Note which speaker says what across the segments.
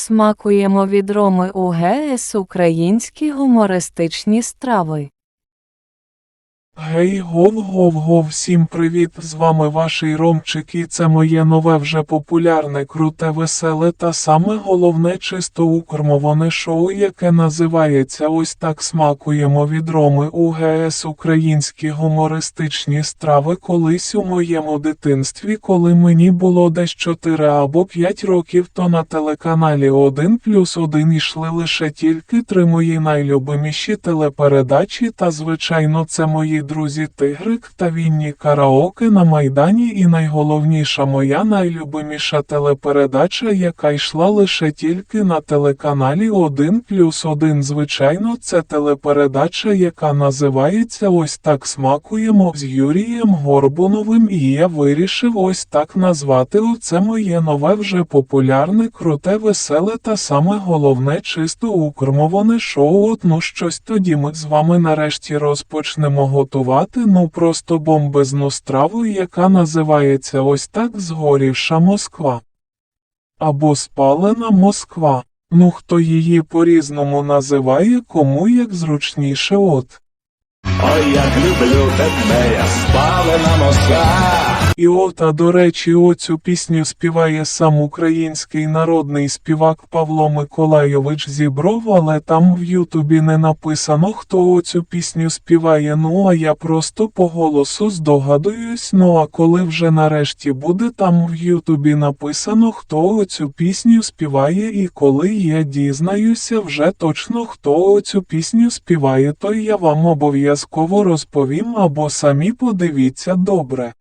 Speaker 1: Смакуємо від Роми УГС українські гумористичні страви.
Speaker 2: Гей гов гов гов всім привіт! З вами ваший Ромчик і це моє нове вже популярне, круте, веселе та саме головне чисто укормоване шоу, яке називається ось так смакуємо від Роми УГС Українські гумористичні страви колись у моєму дитинстві, коли мені було десь 4 або 5 років, то на телеканалі 1 плюс 1 йшли лише тільки три мої найлюбиміші телепередачі, та звичайно це мої друзі Тигрик та Вінні Караоке на Майдані і найголовніша моя найлюбиміша телепередача, яка йшла лише тільки на телеканалі 1 плюс 1. Звичайно, це телепередача, яка називається Ось так смакуємо з Юрієм Горбуновим, і я вирішив ось так назвати оце моє нове вже популярне, круте, веселе та саме головне чисто укормоване шоу. От ну щось тоді ми з вами нарешті розпочнемо готувати ну просто бомбезну страву, яка називається ось так згорівша Москва. Або спалена Москва. Ну хто її по-різному називає, кому як зручніше от.
Speaker 3: Ой, як люблю тебе, я спалена Москва.
Speaker 2: І от, а до речі, оцю пісню співає сам український народний співак Павло Миколайович Зібров, але там в Ютубі не написано, хто оцю пісню співає. Ну а я просто по голосу здогадуюсь. Ну а коли вже нарешті буде там в Ютубі написано, хто оцю пісню співає, і коли я дізнаюся вже точно, хто оцю пісню співає, то я вам обов'язково розповім або самі подивіться добре.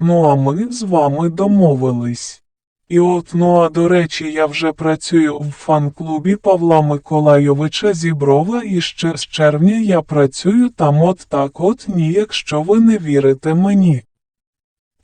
Speaker 2: Ну а ми з вами домовились. І от, ну а до речі, я вже працюю в фан-клубі Павла Миколайовича Зіброва і ще з червня я працюю там от так от ні, якщо ви не вірите мені.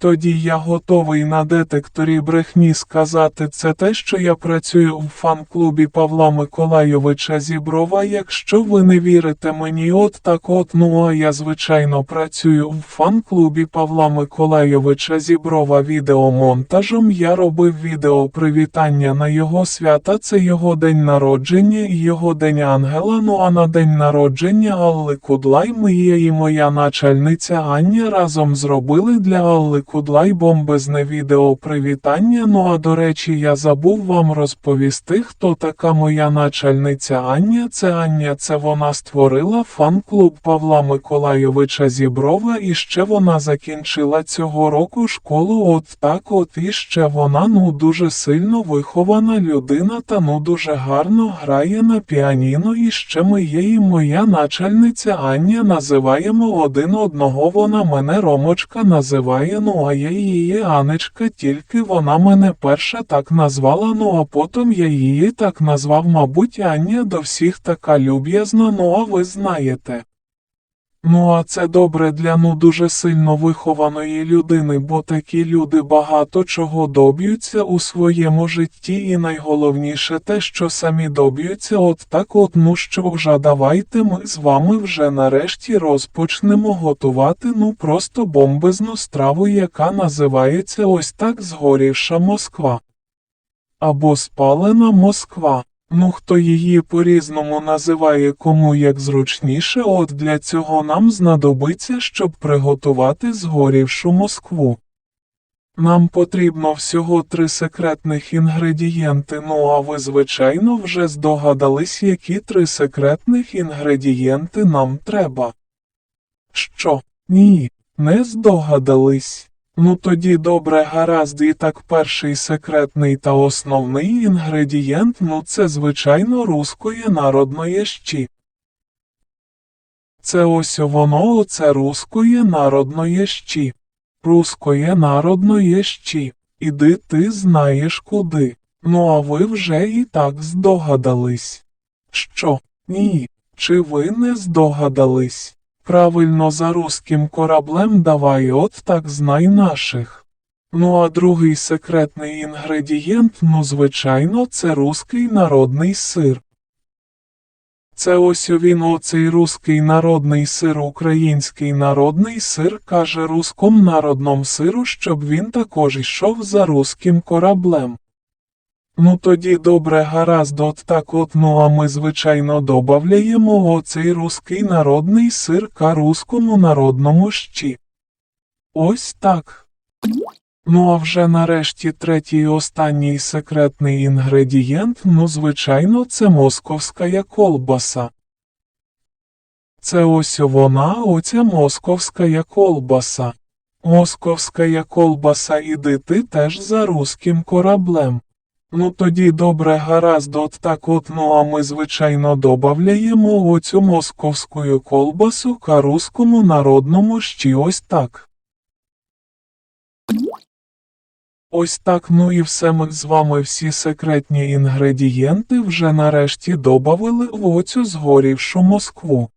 Speaker 2: Тоді я готовий на детекторі брехні сказати це те, що я працюю в фан-клубі Павла Миколайовича Зіброва. Якщо ви не вірите мені, от так от, ну а я звичайно працюю в фан-клубі Павла Миколайовича Зіброва відеомонтажем. Я робив відео привітання на його свята, це його день народження і його день ангела. Ну а на день народження Алли Кудлай ми і моя начальниця Аня разом зробили для Алли Кудлай бомбезне відео привітання. Ну а до речі, я забув вам розповісти, хто така моя начальниця Аня. Це Аня, це вона створила фан-клуб Павла Миколайовича Зіброва, і ще вона закінчила цього року школу. От так, от і ще вона ну дуже сильно вихована людина, та ну дуже гарно грає на піаніно. І ще ми і моя начальниця Аня називаємо один одного. Вона мене Ромочка називає. Ну а я її Анечка, тільки вона мене перша так назвала. Ну а потім я її так назвав, мабуть, Аня до всіх така люб'язна, ну а ви знаєте. Ну а це добре для ну дуже сильно вихованої людини, бо такі люди багато чого доб'ються у своєму житті, і найголовніше те, що самі доб'ються, от так от ну що вже давайте ми з вами вже нарешті розпочнемо готувати ну просто бомбезну страву, яка називається ось так згорівша Москва. Або спалена Москва. Ну хто її по-різному називає кому як зручніше, от для цього нам знадобиться, щоб приготувати згорівшу Москву. Нам потрібно всього три секретних інгредієнти, ну а ви, звичайно, вже здогадались, які три секретних інгредієнти нам треба. Що? Ні, не здогадались. Ну тоді добре гаразд і так перший секретний та основний інгредієнт, ну це звичайно рускої народної щі. Це ось воно оце рускої народної щі. Рускої народної щі. Іди ти знаєш куди. Ну а ви вже і так здогадались. Що? Ні. Чи ви не здогадались? Правильно за руським кораблем давай от так знай наших. Ну а другий секретний інгредієнт, ну звичайно, це руський народний сир. Це ось він оцей руський народний сир, український народний сир каже руском народному сиру, щоб він також йшов за руським кораблем. Ну тоді добре гаразд от так от ну а ми звичайно добавляємо оцей руський народний сир ка руському народному щі. Ось так. Ну а вже нарешті третій і останній секретний інгредієнт, ну звичайно, це московська колбаса. Це ось вона, оця московська колбаса. Московська колбаса іди ти теж за руським кораблем. Ну тоді добре гаразд от так от ну а ми звичайно добавляємо оцю московську колбасу ка руському народному щі ось так. Ось так ну і все ми з вами всі секретні інгредієнти вже нарешті добавили в оцю згорівшу Москву.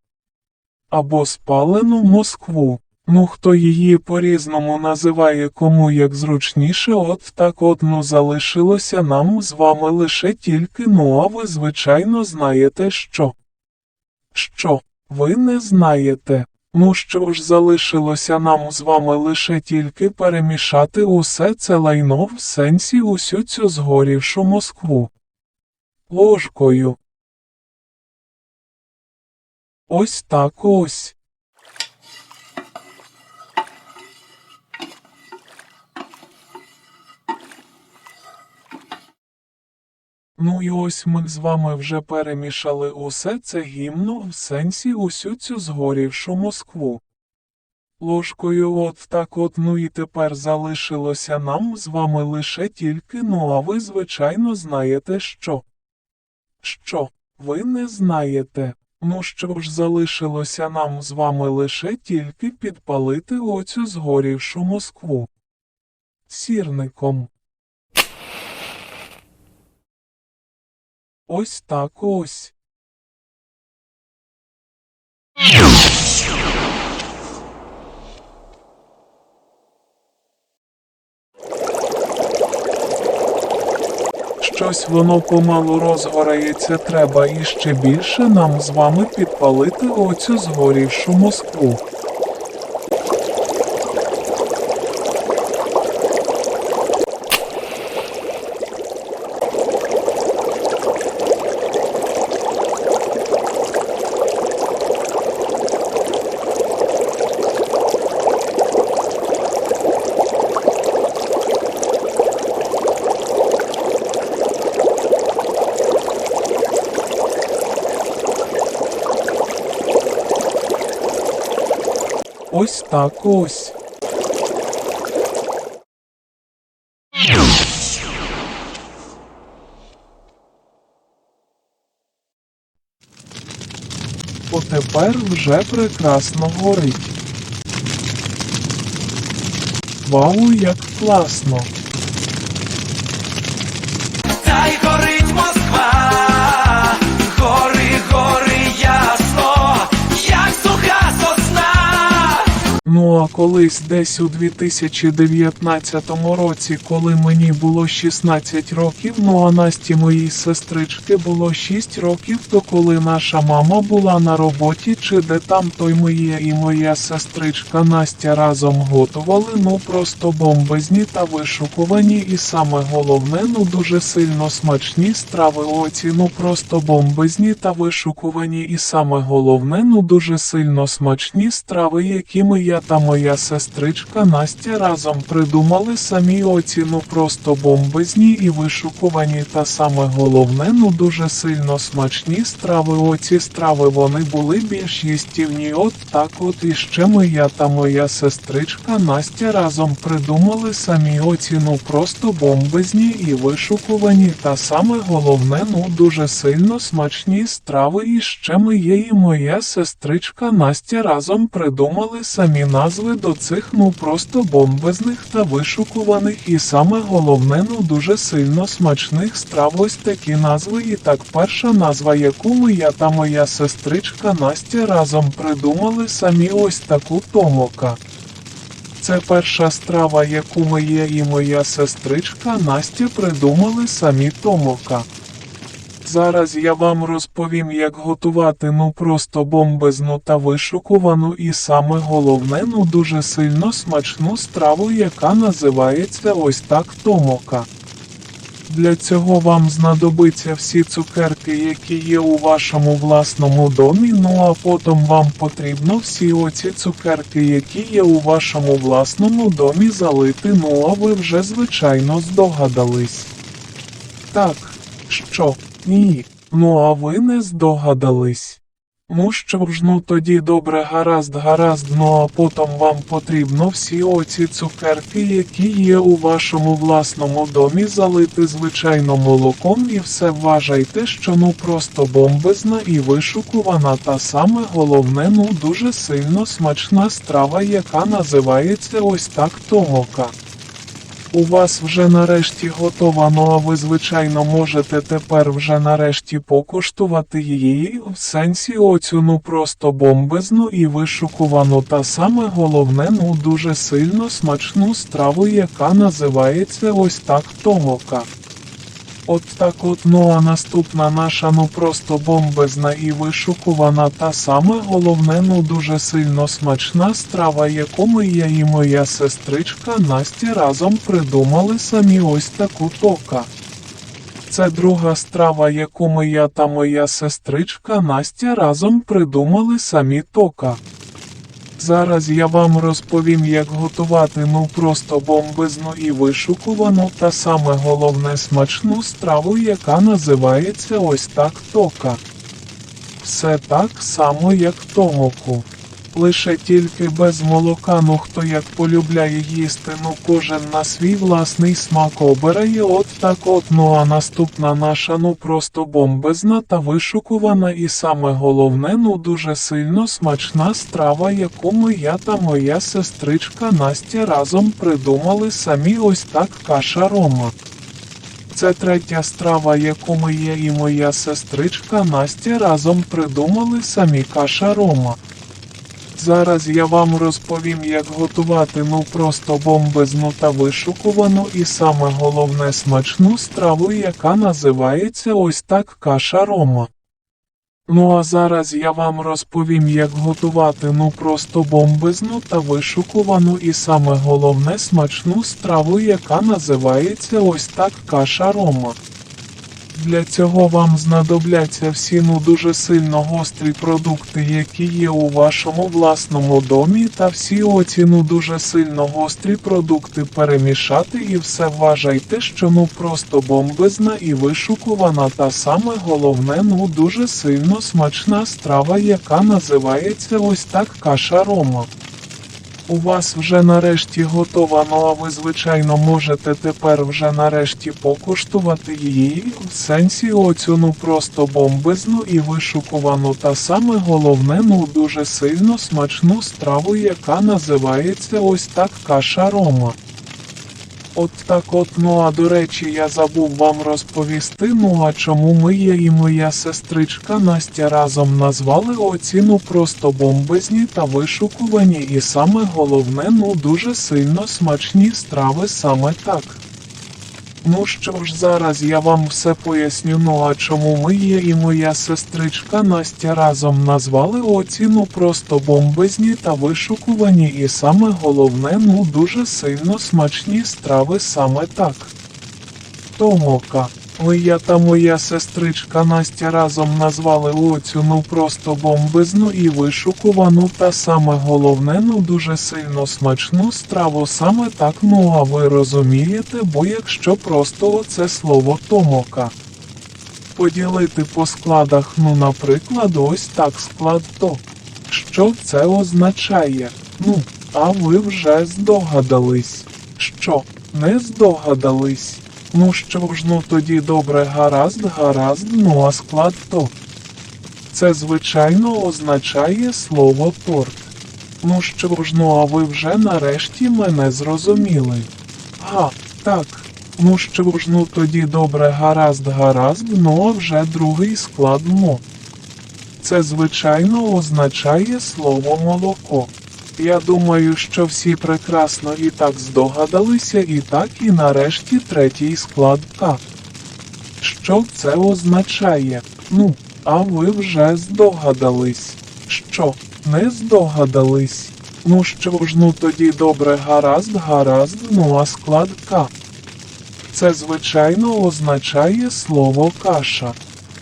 Speaker 2: Або спалену Москву. Ну хто її по-різному називає кому як зручніше, от так от ну залишилося нам з вами лише тільки, ну а ви звичайно знаєте що. Що, ви не знаєте? Ну що ж залишилося нам з вами лише тільки перемішати усе це лайно в сенсі усю цю згорівшу Москву. Ложкою. Ось так ось. Ну і ось ми з вами вже перемішали усе це гімно в сенсі усю цю згорівшу Москву. Ложкою от так от ну і тепер залишилося нам з вами лише тільки, ну а ви звичайно знаєте що. Що, ви не знаєте? Ну що ж залишилося нам з вами лише тільки підпалити оцю згорівшу Москву. Сірником. Ось так ось. Щось воно помалу розгорається, треба іще більше нам з вами підпалити оцю згорівшу Москву. Ось так ось. Отепер вже прекрасно горить. Вау, як класно! Ну а колись десь у 2019 році, коли мені було 16 років, ну а Насті моїй сестрички було 6 років, то коли наша мама була на роботі, чи де там, то й моє і моя сестричка Настя разом готували, ну просто бомбезні та вишукувані, і саме головне, ну дуже сильно смачні страви оці, ну просто бомбезні та вишукувані, і саме головне, ну дуже сильно смачні страви, якими я та моя сестричка Настя разом придумали самі оці, ну просто бомбезні і вишукувані, та саме головне, ну дуже сильно смачні страви. Оці страви вони були більш їстівні. От так от і ще моя та моя сестричка Настя разом придумали самі оці, ну просто бомбезні і вишукувані, та саме головне, ну дуже сильно смачні страви. І ще моє і моя сестричка Настя разом придумали самі назви до цих ну просто бомбезних та вишукуваних. І саме головне, ну дуже сильно смачних страв. Ось такі назви. І так перша назва, яку моя та моя сестричка Настя разом придумали самі ось таку томока. Це перша страва, яку моя і моя сестричка Настя придумали самі томока. Зараз я вам розповім, як готувати ну просто бомбезну та вишукувану і саме головне, ну дуже сильно смачну страву, яка називається ось так томока. Для цього вам знадобиться всі цукерки, які є у вашому власному домі. Ну а потім вам потрібно всі оці цукерки, які є у вашому власному домі, залити. Ну а ви вже звичайно здогадались. Так, що? Ні. Ну а ви не здогадались. Ну що ж, ну тоді добре, гаразд, гаразд, ну а потім вам потрібно всі оці цукерки, які є у вашому власному домі, залити звичайно молоком і все вважайте, що ну просто бомбезна і вишукувана та саме головне, ну дуже сильно смачна страва, яка називається ось так томока. У вас вже нарешті готова, ну а ви, звичайно, можете тепер вже нарешті покуштувати її, в сенсі оцю ну просто бомбезну і вишукувану та саме головне, ну дуже сильно смачну страву, яка називається ось так томока. От так от, ну а наступна наша ну просто бомбезна і вишукувана та саме головне, ну дуже сильно смачна страва, яку ми я і моя сестричка Настя разом придумали самі ось таку тока. Це друга страва, яку ми я та моя сестричка Настя разом придумали самі тока. Зараз я вам розповім, як готувати ну просто бомбезну і вишукувану та саме головне смачну страву, яка називається ось так тока. Все так само, як томоку. Лише тільки без молока, ну хто як полюбляє їсти, ну кожен на свій власний смак обирає от так от. Ну а наступна наша ну просто бомбезна та вишукувана і саме головне, ну дуже сильно смачна страва, яку ми я та моя сестричка Настя разом придумали самі ось так каша Рома. Це третя страва, яку ми я і моя сестричка Настя разом придумали самі каша Рома. Зараз я вам розповім, як готувати ну просто бомбезну та вишукувану і саме головне смачну страву, яка називається ось так каша Рома. Ну а зараз я вам розповім, як готувати ну просто бомбезну та вишукувану і саме головне смачну страву, яка називається ось так каша Рома. Для цього вам знадобляться всі ну дуже сильно гострі продукти, які є у вашому власному домі, та всі оці ну дуже сильно гострі продукти перемішати і все вважайте, що ну просто бомбезна і вишукувана та саме головне ну дуже сильно смачна страва, яка називається ось так каша Рома. У вас вже нарешті готова, ну а ви, звичайно, можете тепер вже нарешті покуштувати її, в сенсі оцю ну просто бомбезну і вишукувану та саме головне, ну дуже сильно смачну страву, яка називається ось так каша Рома. От так от, ну а до речі, я забув вам розповісти, ну а чому ми я і моя сестричка Настя разом назвали оці ну просто бомбезні та вишукувані і саме головне, ну дуже сильно смачні страви саме так. Ну що ж, зараз я вам все поясню, ну а чому ми є і моя сестричка Настя разом назвали оці ну просто бомбезні та вишукувані і саме головне, ну дуже сильно смачні страви саме так. Томока. Ви та моя сестричка Настя разом назвали оцю ну просто бомбезну і вишукувану та саме головне ну дуже сильно смачну страву саме так ну а ви розумієте, бо якщо просто оце слово томока. Поділити по складах, ну наприклад, ось так склад то. Що це означає? Ну, а ви вже здогадались. Що, не здогадались? Ну що ж, ну тоді добре, гаразд, гаразд, ну а склад то. Це звичайно означає слово торт. Ну що ж, ну а ви вже нарешті мене зрозуміли. Га, так. Ну що ж, ну тоді добре, гаразд, гаразд, ну а вже другий склад мо. Це звичайно означає слово молоко. Я думаю, що всі прекрасно і так здогадалися, і так і нарешті третій склад К. Що це означає? Ну, а ви вже здогадались. Що, не здогадались? Ну що ж, ну тоді добре, гаразд, гаразд, ну а склад К. Це звичайно означає слово каша.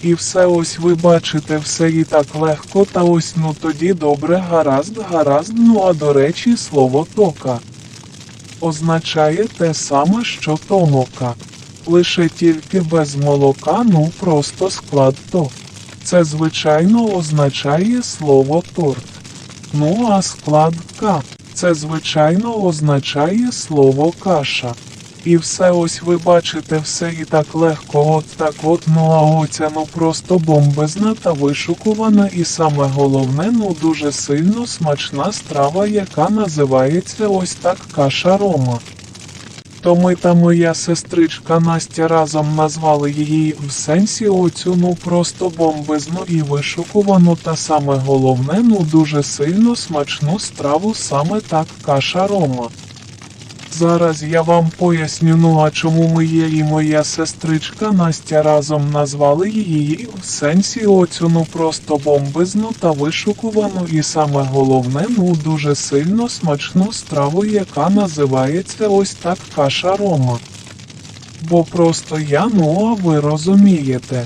Speaker 2: І все ось ви бачите все і так легко, та ось ну тоді добре, гаразд, гаразд, ну а до речі, слово тока означає те саме, що томока. Лише тільки без молока, ну просто склад то. Це звичайно означає слово торт. Ну а склад К. Це звичайно означає слово каша. І все ось ви бачите все і так легко, от так от, ну а оця ну просто бомбезна та вишукувана, і саме головне, ну дуже сильно смачна страва, яка називається ось так каша Рома. То ми та моя сестричка Настя разом назвали її в сенсі оцю ну просто бомбезну і вишукувану та саме головне, ну дуже сильно смачну страву саме так каша Рома. Зараз я вам поясню, ну а чому ми є і моя сестричка Настя разом назвали її в сенсі оцю ну просто бомбезну та вишукувану і саме головне, ну дуже сильно смачну страву, яка називається ось так каша Рома. Бо просто я, ну а ви розумієте.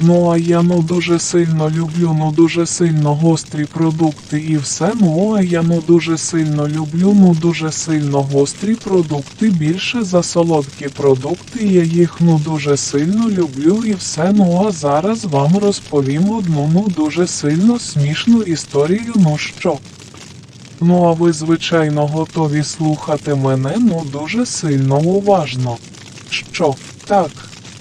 Speaker 2: Ну а я ну дуже сильно люблю, ну дуже сильно гострі продукти і все. Ну а я ну дуже сильно люблю, ну дуже сильно гострі продукти більше за солодкі продукти. Я їх ну дуже сильно люблю і все. Ну а зараз вам розповім одну ну дуже сильно смішну історію. Ну що? Ну а ви, звичайно, готові слухати мене ну дуже сильно уважно. Що? Так.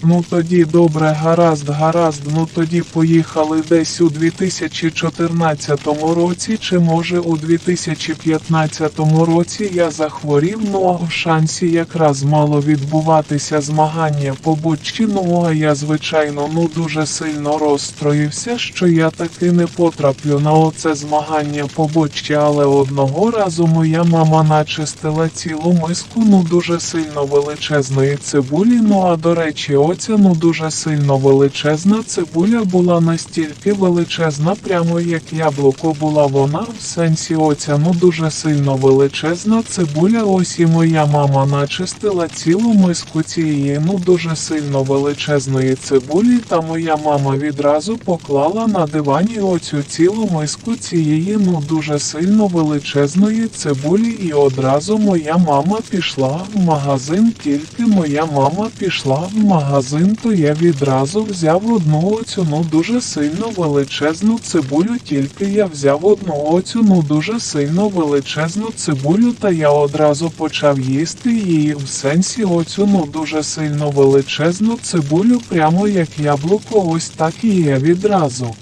Speaker 2: Ну тоді добре, гаразд, гаразд, ну тоді поїхали десь у 2014 році, чи може у 2015 році. Я захворів, ну а в шансі якраз мало відбуватися змагання по бочці, ну а я звичайно ну дуже сильно розстроївся, що я таки не потраплю на оце змагання по бочці, але одного разу моя мама начистила цілу миску, ну дуже сильно величезної цибулі, ну а до речі, оця ну дуже сильно величезна цибуля була настільки величезна, прямо як яблуко була вона, в сенсі оця ну дуже сильно величезна цибуля, ось і моя мама начистила цілу миску цієї ну дуже сильно величезної цибулі, та моя мама відразу поклала на дивані оцю цілу миску цієї ну дуже сильно величезної цибулі, і одразу моя мама пішла в магазин, тільки моя мама пішла в магазин, то я відразу взяв одну оцю ну дуже сильно величезну цибулю, тільки я взяв одну оцю ну дуже сильно величезну цибулю, та я одразу почав їсти її в сенсі оцю ну дуже сильно величезну цибулю, прямо як яблуко, ось так і я відразу.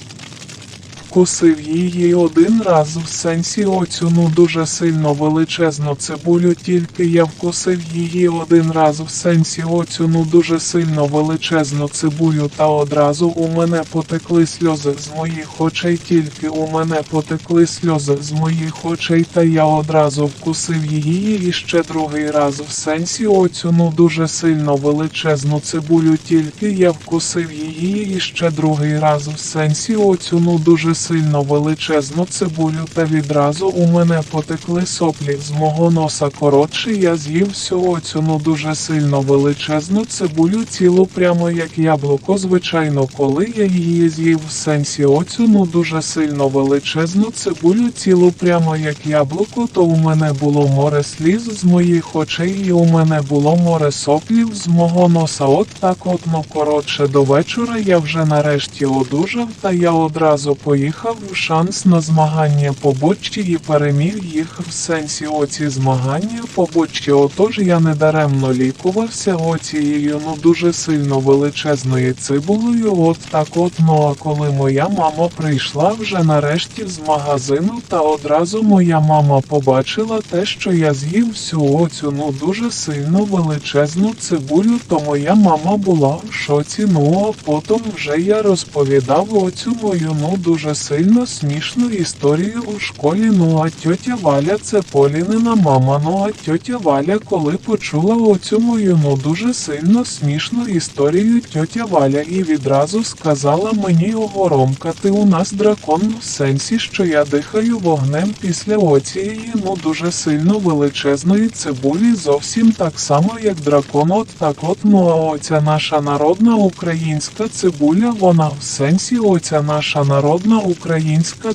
Speaker 2: Вкусив її один раз в сенсі оцю ну дуже сильно величезну цибулю, тільки я вкусив її один раз в сенсі оцю ну дуже сильно величезну цибулю, та одразу у мене потекли сльози з моїх очей, тільки у мене потекли сльози з моїх очей, та я одразу вкусив її і ще другий раз в сенсі оцю ну дуже сильно величезну цибулю, тільки я вкусив її і ще другий раз в сенсі оцю ну дуже сильно величезну цибулю, та відразу у мене потекли соплі з мого носа. Коротше, я з'їв всю оцю ну дуже сильно величезну цибулю, цілу прямо як яблуко. Звичайно, коли я її з'їв в сенсі оцю ну дуже сильно величезну цибулю, цілу прямо як яблуко, то у мене було море сліз з моїх очей, і у мене було море соплів з мого носа. От так от, ну коротше, до вечора я вже нарешті одужав, та я одразу поїхав в шанс на змагання по бочці і переміг їх в сенсі оці змагання по бочці. Отож я недаремно лікувався оцією ну дуже сильно величезною цибулею. От так от, ну а коли моя мама прийшла вже нарешті з магазину, та одразу моя мама побачила те, що я з'їв всю оцю ну дуже сильно величезну цибулю, то моя мама була в шоці. Ну а потім вже я розповідав оцю мою ну дуже сильно смішну історію у школі. Ну а тьотя Валя це Полінина мама. Ну а тьотя Валя, коли почула оцю мою ну дуже сильно смішну історію тьотя Валя і відразу сказала мені Огоромка, ти у нас дракон в сенсі, що я дихаю вогнем після оцієї ну дуже сильно величезної цибулі, зовсім так само, як дракон. От так от ну а оця наша народна українська цибуля, вона в сенсі оця наша народна українська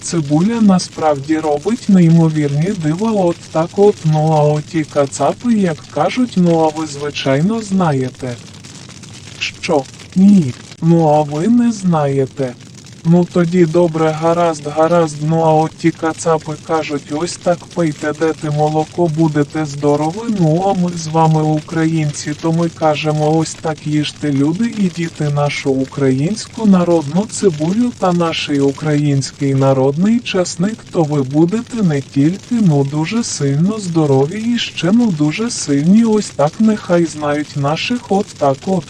Speaker 2: цибуля насправді робить неймовірні дива. От так от ну а оті кацапи, як кажуть, ну а ви звичайно знаєте. Що? Ні. Ну а ви не знаєте. Ну тоді добре, гаразд, гаразд, ну а от ті кацапи кажуть, ось так пийте, де ти молоко будете здорові, ну а ми з вами українці, то ми кажемо ось так їжте люди і діти нашу українську народну цибулю та наш український народний часник, то ви будете не тільки ну дуже сильно здорові і ще ну дуже сильні, ось так нехай знають наших от так от.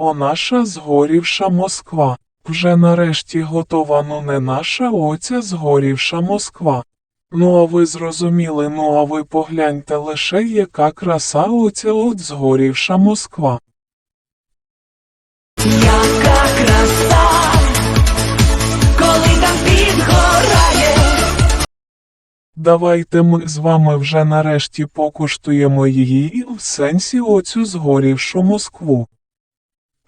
Speaker 2: О наша згорівша Москва. Вже нарешті готова, ну не наша оця згорівша Москва. Ну а ви зрозуміли, ну а ви погляньте лише, яка краса оця от згорівша Москва.
Speaker 4: Яка краса, коли там підгорає.
Speaker 2: Давайте ми з вами вже нарешті покуштуємо її в сенсі оцю згорівшу Москву.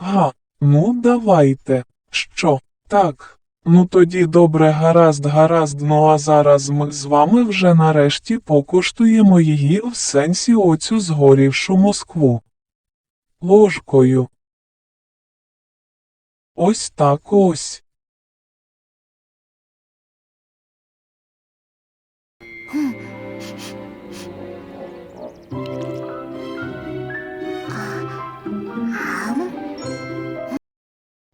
Speaker 2: Га, ну давайте. Що, так? Ну тоді добре, гаразд, гаразд, ну а зараз ми з вами вже нарешті покуштуємо її в сенсі оцю згорівшу Москву. Ложкою. Ось так ось.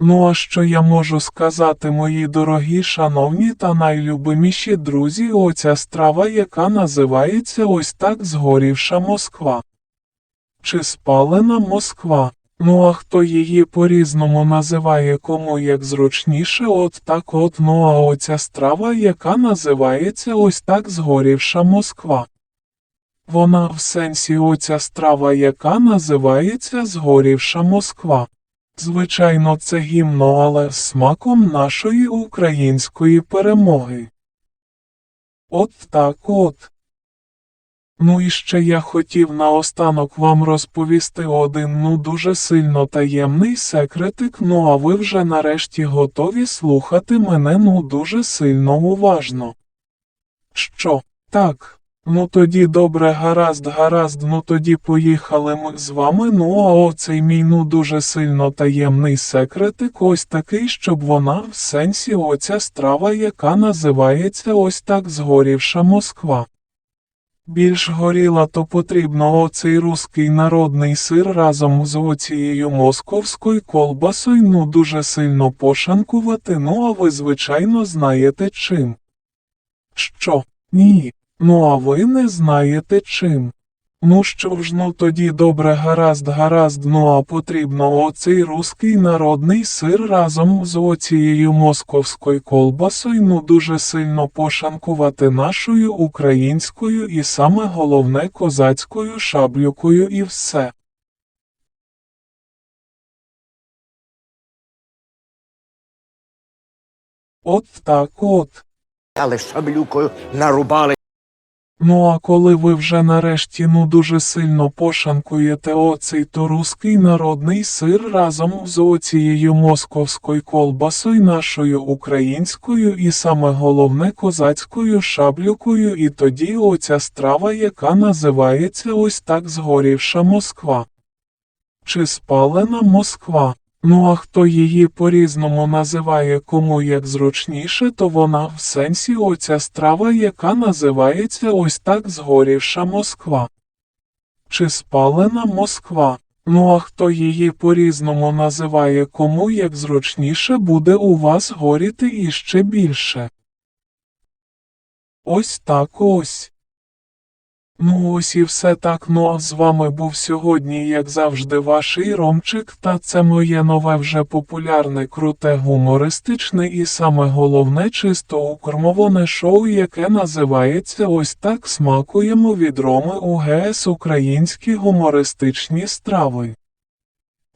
Speaker 2: Ну а що я можу сказати, мої дорогі, шановні та найлюбиміші друзі, оця страва, яка називається ось так згорівша Москва. Чи спалена Москва? Ну а хто її по-різному називає кому як зручніше, от так от, ну а оця страва, яка називається ось так згорівша Москва. Вона в сенсі оця страва, яка називається згорівша Москва. Звичайно, це гімно, але смаком нашої української перемоги. От так от. Ну і ще я хотів наостанок вам розповісти один ну дуже сильно таємний секретик, ну а ви вже нарешті готові слухати мене ну дуже сильно уважно. Що, так? Ну тоді добре, гаразд, гаразд, ну тоді поїхали ми з вами. Ну а оцей мій ну дуже сильно таємний секретик, ось такий, щоб вона в сенсі оця страва, яка називається ось так згорівша Москва. Більш горіла, то потрібно оцей руський народний сир разом з оцією московською колбасою ну дуже сильно пошанкувати, ну а ви звичайно знаєте чим. Що? Ні. Ну а ви не знаєте чим. Ну що ж, ну тоді добре, гаразд, гаразд, ну а потрібно оцей руський народний сир разом з оцією московською колбасою ну дуже сильно пошанкувати нашою українською і саме головне козацькою шаблюкою і все. От так от.
Speaker 5: але шаблюкою нарубали.
Speaker 2: Ну а коли ви вже нарешті ну дуже сильно пошанкуєте оцей то руський народний сир разом з оцією московською колбасою нашою українською і саме головне козацькою шаблюкою, і тоді оця страва, яка називається ось так згорівша Москва. Чи спалена Москва? Ну а хто її по-різному називає кому як зручніше, то вона в сенсі оця страва, яка називається ось так згорівша Москва. Чи спалена Москва? Ну а хто її по-різному називає кому як зручніше буде у вас горіти іще більше. Ось так ось. Ну ось і все так. Ну а з вами був сьогодні, як завжди, ваш Ромчик, та це моє нове вже популярне, круте, гумористичне і саме головне чисто укормоване шоу, яке називається ось так смакуємо від Роми УГС Українські гумористичні страви.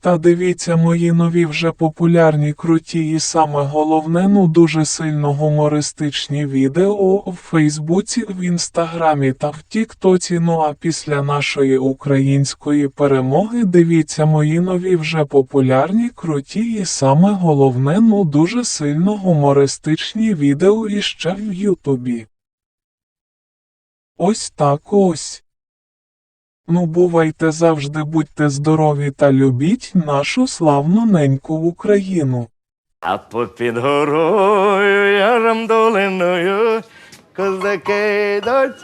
Speaker 2: Та дивіться мої нові вже популярні круті і саме головне, ну дуже сильно гумористичні відео в Фейсбуці, в Інстаграмі та в Тіктоці. Ну а після нашої української перемоги дивіться мої нові вже популярні, круті і саме головне, ну дуже сильно гумористичні відео іще в Ютубі. Ось так ось. Ну, бувайте завжди будьте здорові та любіть нашу славну неньку Україну.
Speaker 6: А попід горою яром долиною козаки йдуть